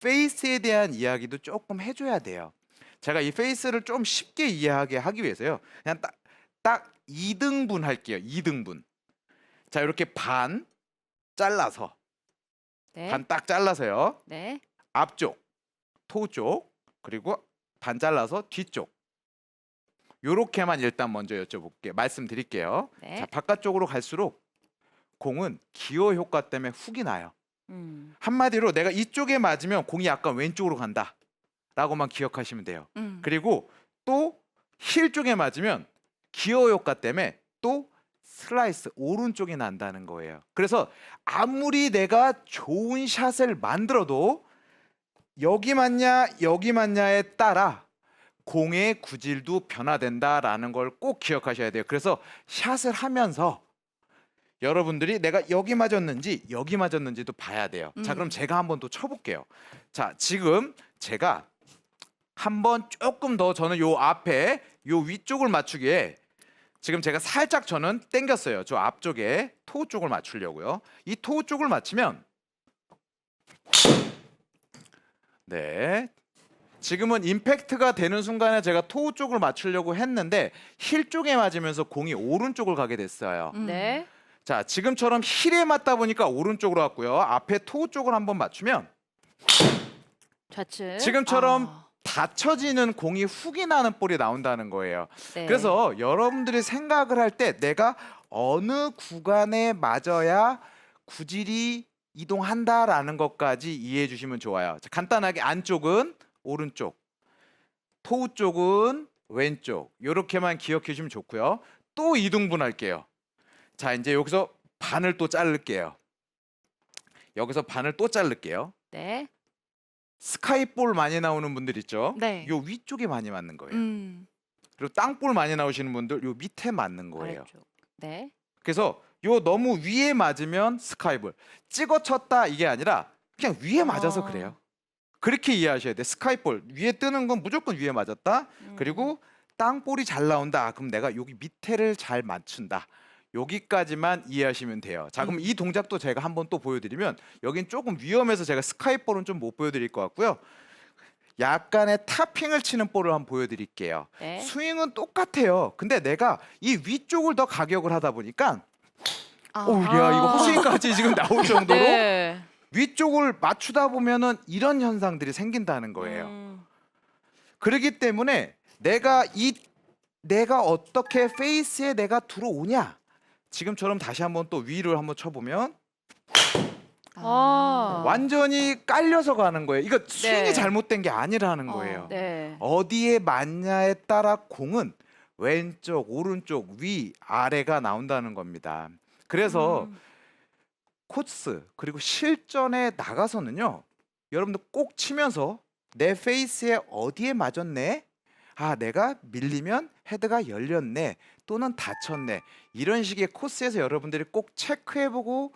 페이스에 대한 이야기도 조금 해줘야 돼요. 제가 이 페이스를 좀 쉽게 이해하게 하기 위해서요. 그냥 딱, 딱 2등분 할게요. 2등분. 자, 이렇게 반 잘라서, 네. 반 딱 잘라서요. 네. 앞쪽, 토 쪽, 그리고 반 잘라서 뒤쪽. 요렇게만 일단 먼저 여쭤볼게요. 말씀드릴게요. 네. 자, 바깥쪽으로 갈수록 공은 기어 효과 때문에 훅이 나요. 음. 한마디로 내가 이쪽에 맞으면 공이 약간 왼쪽으로 간다. 라고만 기억하시면 돼요. 음. 그리고 또 힐 쪽에 맞으면 기어 효과 때문에 또 슬라이스 오른쪽에 난다는 거예요. 그래서 아무리 내가 좋은 샷을 만들어도 여기 맞냐 여기 맞냐에 따라 공의 구질도 변화된다라는 걸 꼭 기억하셔야 돼요. 그래서 샷을 하면서 여러분들이 내가 여기 맞았는지 여기 맞았는지도 봐야 돼요. 자, 그럼 음. 제가 한번 또 쳐볼게요. 자, 지금 제가 한번 조금 더 저는 요 앞에 요 위쪽을 맞추기에 지금 제가 살짝 저는 땡겼어요. 저 앞쪽에 토 쪽을 맞추려고요. 이 토 쪽을 맞추면 네. 지금은 임팩트가 되는 순간에 제가 토 쪽을 맞추려고 했는데 힐 쪽에 맞으면서 공이 오른쪽을 가게 됐어요. 음. 네. 자, 지금처럼 힐에 맞다 보니까 오른쪽으로 왔고요. 앞에 토 쪽을 한번 맞추면 좌측. 지금처럼 아, 닫혀지는 공이 훅이 나는 볼이 나온다는 거예요. 네. 그래서 여러분들이 생각을 할 때 내가 어느 구간에 맞아야 구질이 이동한다라는 것까지 이해해 주시면 좋아요. 자, 간단하게 안쪽은 오른쪽, 토우 쪽은 왼쪽. 이렇게만 기억해 주시면 좋고요. 또 이등분 할게요. 자, 이제 여기서 반을 또 자를게요. 여기서 반을 또 자를게요. 네. 스카이볼 많이 나오는 분들 있죠? 네. 요 위쪽에 많이 맞는 거예요. 음. 그리고 땅볼 많이 나오시는 분들 요 밑에 맞는 거예요. 아래쪽. 네. 그래서 요 너무 위에 맞으면 스카이볼 찍어 쳤다 이게 아니라 그냥 위에 맞아서 아. 그래요. 그렇게 이해하셔야 돼. 스카이볼 위에 뜨는 건 무조건 위에 맞았다. 음. 그리고 땅볼이 잘 나온다. 그럼 내가 여기 밑에를 잘 맞춘다. 여기까지만 이해하시면 돼요. 자, 음. 그럼 이 동작도 제가 한번 또 보여드리면 여긴 조금 위험해서 제가 스카이볼은 좀 못 보여드릴 것 같고요. 약간의 타핑을 치는 볼을 한번 보여드릴게요. 네. 스윙은 똑같아요. 근데 내가 이 위쪽을 더 가격을 하다 보니까 아. 오, 야 이거 헛스윙까지 지금 나올 정도로 네. 위쪽을 맞추다 보면은 이런 현상들이 생긴다는 거예요. 음. 그렇기 때문에 내가 이 내가 어떻게 페이스에 내가 들어오냐 지금처럼 다시 한번 또 위를 한번 쳐보면 아. 완전히 깔려서 가는 거예요. 이거 스윙이 네. 잘못된 게 아니라는 어, 거예요. 네. 어디에 맞냐에 따라 공은 왼쪽, 오른쪽, 위, 아래가 나온다는 겁니다. 그래서 음. 코스 그리고 실전에 나가서는요. 여러분들 꼭 치면서 내 페이스에 어디에 맞았네? 아, 내가 밀리면 헤드가 열렸네. 또는 닫혔네. 이런 식의 코스에서 여러분들이 꼭 체크해보고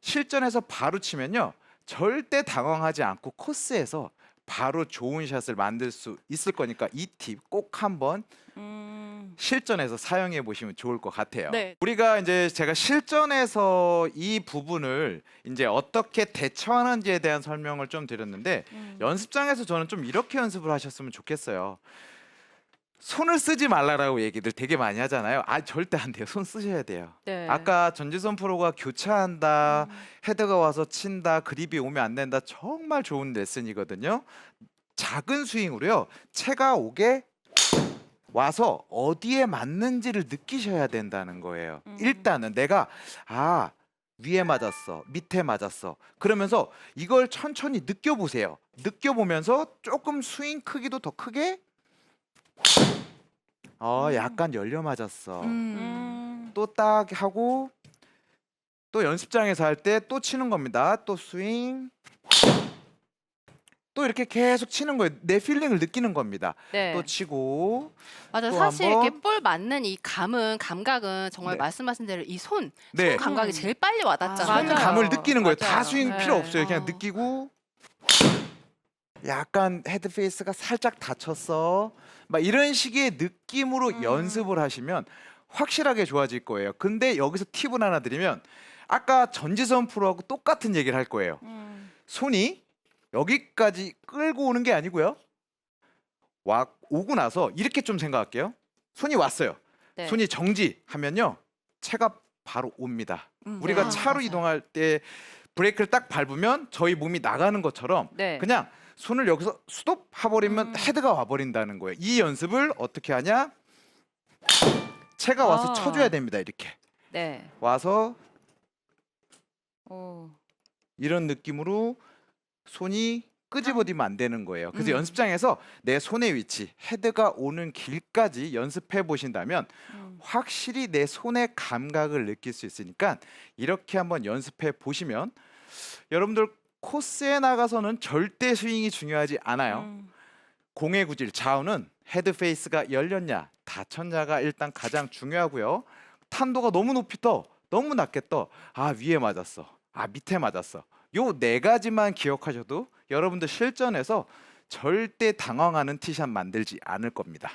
실전에서 바로 치면요. 절대 당황하지 않고 코스에서 바로 좋은 샷을 만들 수 있을 거니까 이 팁 꼭 한번 음. 실전에서 사용해 보시면 좋을 것 같아요. 네. 우리가 이제 제가 실전에서 이 부분을 이제 어떻게 대처하는지에 대한 설명을 좀 드렸는데 음. 연습장에서 저는 좀 이렇게 연습을 하셨으면 좋겠어요. 손을 쓰지 말라라고 얘기들 되게 많이 하잖아요. 아 절대 안 돼요. 손 쓰셔야 돼요. 네. 아까 전지선 프로가 교차한다, 음. 헤드가 와서 친다, 그립이 오면 안 된다. 정말 좋은 레슨이거든요. 작은 스윙으로요. 채가 오게 와서 어디에 맞는지를 느끼셔야 된다는 거예요. 음. 일단은 내가 아 위에 맞았어, 밑에 맞았어. 그러면서 이걸 천천히 느껴보세요. 느껴보면서 조금 스윙 크기도 더 크게. 어, 음. 약간 열려 맞았어. 음. 또 딱 하고 또 연습장에서 할 때 또 치는 겁니다. 또 스윙. 또 이렇게 계속 치는 거예요. 내 필링을 느끼는 겁니다. 네. 또 치고 맞아. 또 사실 한번. 이렇게 볼 맞는 이 감은 감각은 정말 네. 말씀하신 대로 이 손, 네. 손 감각이 음. 제일 빨리 와닿잖아요. 손 맞아요. 감을 느끼는 거예요. 다 맞아요. 스윙 네. 필요 없어요. 그냥 어. 느끼고 약간 헤드 페이스가 살짝 닫혔어. 막 이런 식의 느낌으로 음. 연습을 하시면 확실하게 좋아질 거예요. 근데 여기서 팁을 하나 드리면 아까 전지선 프로하고 똑같은 얘기를 할 거예요. 음. 손이 여기까지 끌고 오는 게 아니고요. 와 오고 나서 이렇게 좀 생각할게요. 손이 왔어요. 네. 손이 정지하면요. 차가 바로 옵니다. 음, 우리가 아, 차로. 이동할 때 브레이크를 딱 밟으면 저희 몸이 나가는 것처럼 네. 그냥 손을 여기서 스톱 해버리면 음. 헤드가 와버린다는 거예요. 이 연습을 어떻게 하냐? 채가 와서 아. 쳐줘야 됩니다. 이렇게 네. 와서 오. 이런 느낌으로 손이 끄집어지면 안 되는 거예요. 그래서 음. 연습장에서 내 손의 위치, 헤드가 오는 길까지 연습해 보신다면 음. 확실히 내 손의 감각을 느낄 수 있으니까 이렇게 한번 연습해 보시면 여러분들 코스에 나가서는 절대 스윙이 중요하지 않아요. 음. 공의 구질 좌우는 헤드 페이스가 열렸냐 닫혔냐가 일단 가장 중요하고요. 탄도가 너무 높이 떠 너무 낮게 떠 아 위에 맞았어 아 밑에 맞았어 요 네 가지만 기억하셔도 여러분들 실전에서 절대 당황하는 티샷 만들지 않을 겁니다.